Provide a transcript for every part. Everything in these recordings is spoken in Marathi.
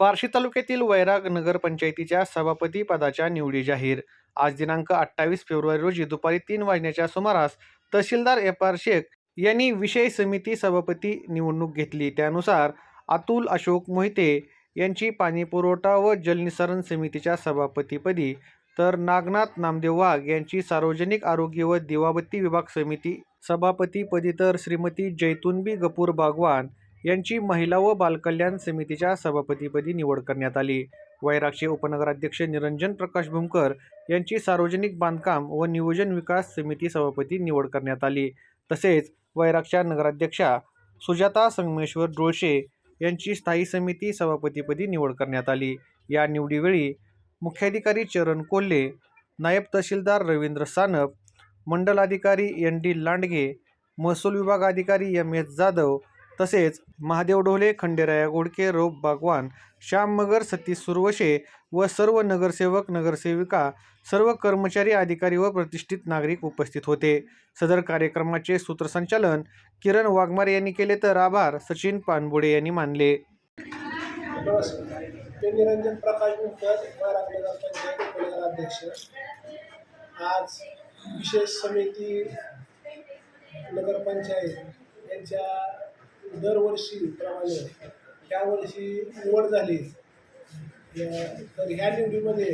बार्शी तालुक्यातील वैराग नगरपंचायतीच्या सभापती पदाच्या निवडी जाहीर. आज दिनांक अठ्ठावीस फेब्रुवारी रोजी दुपारी तीन वाजण्याच्या सुमारास तहसीलदार एफ आर शेख यांनी विषय समिती सभापती निवडणूक घेतली. त्यानुसार अतुल अशोक मोहिते यांची पाणी पुरवठा व जलनिसरण समितीच्या सभापतीपदी तर नागनाथ नामदेव वाघ यांची सार्वजनिक आरोग्य व दिवाबत्ती विभाग समिती सभापतीपदी तर श्रीमती जैतुनबी गपूर बागवान यांची महिला व बालकल्याण समितीच्या सभापतीपदी निवड करण्यात आली. वैरागचे उपनगराध्यक्ष निरंजन प्रकाश भूमकर यांची सार्वजनिक बांधकाम व नियोजन विकास समिती सभापती निवड करण्यात आली. तसेच वैरागच्या नगराध्यक्षा सुजाता संगमेश्वर डोळशे यांची स्थायी समिती सभापतीपदी निवड करण्यात आली. या निवडीवेळी मुख्याधिकारी चरण कोल्हे नायब तहसीलदार रवींद्र सानप मंडलाधिकारी एन डी लांडगे महसूल विभागाधिकारी एम एस जाधव तसेच महादेव ढोले खंडेराया गोडके रोप बागवान श्याम मगर सतीश सुरवशे व सर्व नगरसेवक नगरसेविका सर्व कर्मचारी अधिकारी व प्रतिष्ठित नागरिक उपस्थित होते. सदर कार्यक्रमाचे सूत्रसंचालन किरण वाघमारे यांनी केले तर आभार सचिन पानबुडे यांनी मानले. निरंजन प्रकाश आज विशेष समिती नगरपंचायत यांच्या दरवर्षीप्रमाणे यावर्षी निवड झाली. तर ह्या निवडीमध्ये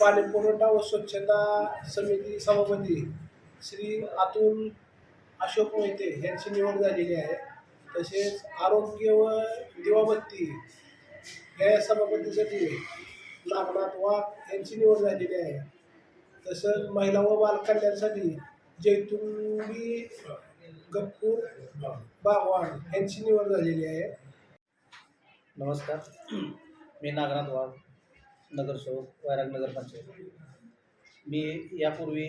पाणीपुरवठा व स्वच्छता समिती सभापती श्री अतुल अशोक मोहिते यांची निवड झालेली आहे. तसेच आरोग्य व दिवाबत्ती या सभापतीसाठी नागनाथ वाघ यांची निवड झालेली आहे. तसंच महिला व बालकल्याणसाठी जैतुंबी गप्पूर बागवान यांची निवड झालेली आहे. नमस्कार. मी नागनाथ वाघ नगरसेवक वैराग नगरपंचायत मी यापूर्वी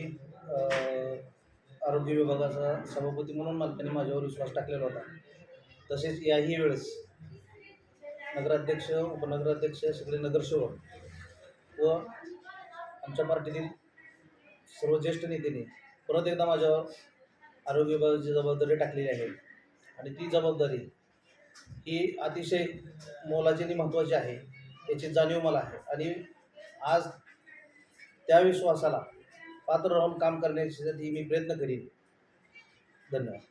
आरोग्य विभागाचा सभापती म्हणून मालकांनी त्यांनी माझ्यावर विश्वास टाकलेला होता. तसेच याही वेळेस नगराध्यक्ष उपनगराध्यक्ष सगळे नगरसेवक व आमच्या पार्टीतील सर्व ज्येष्ठ नेत्यांनी परत एकदा माझ्यावर आरोग्य विभागाची जबाबदारी टाकलेली आहे. आणि ती जबाबदारी ही अतिशय मोलाची आणि महत्त्वाची आहे. याची जाणीव मला आहे. आणि आज त्या विश्वासाला पात्र राहून काम करण्यासाठी मी प्रयत्न करीन. धन्यवाद.